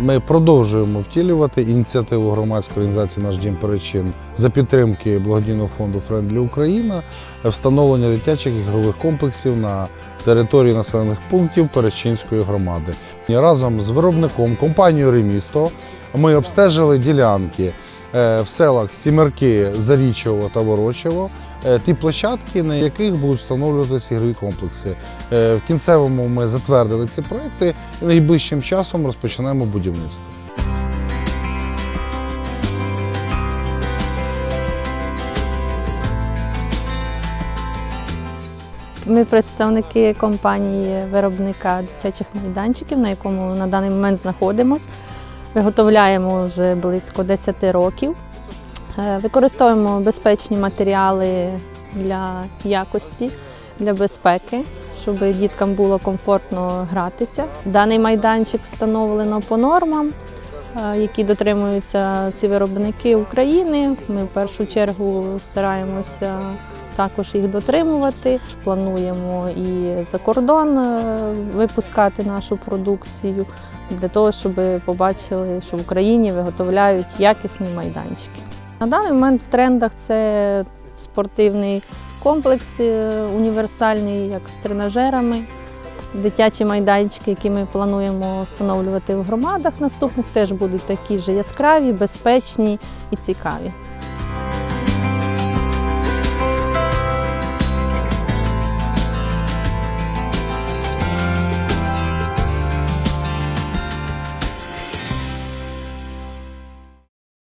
Ми продовжуємо втілювати ініціативу громадської організації Наш дім перечин за підтримки благодійного фонду Френдлі Україна встановлення дитячих ігрових комплексів на території населених пунктів Перечинської громади. І Разом з виробником компанією Ремісто ми обстежили ділянки е, в селах Сімерки, Зарічево та Ворочево. Е, Ті площадки, на яких будуть встановлюватися ігрові комплекси. Е, В кінцевому ми затвердили ці проекти і найближчим часом розпочнемо будівництво. Ми представники компанії виробника дитячих майданчиків, на якому на даний момент знаходимося. Виготовляємо вже близько 10 років. Е, Використовуємо безпечні матеріали для якості, для безпеки, щоб діткам було комфортно гратися. Даний майданчик встановлено по нормам, е, які дотримуються всі виробники України. Ми в першу чергу стараємося також їх дотримувати. Плануємо і за кордон е, випускати нашу продукцію для того, щоб побачили, що в Україні виготовляють якісні майданчики. На даний момент в трендах це спортивний комплекс е, універсальний, як з тренажерами. Дитячі майданчики, які ми плануємо встановлювати в громадах наступних, теж будуть такі ж яскраві, безпечні і цікаві.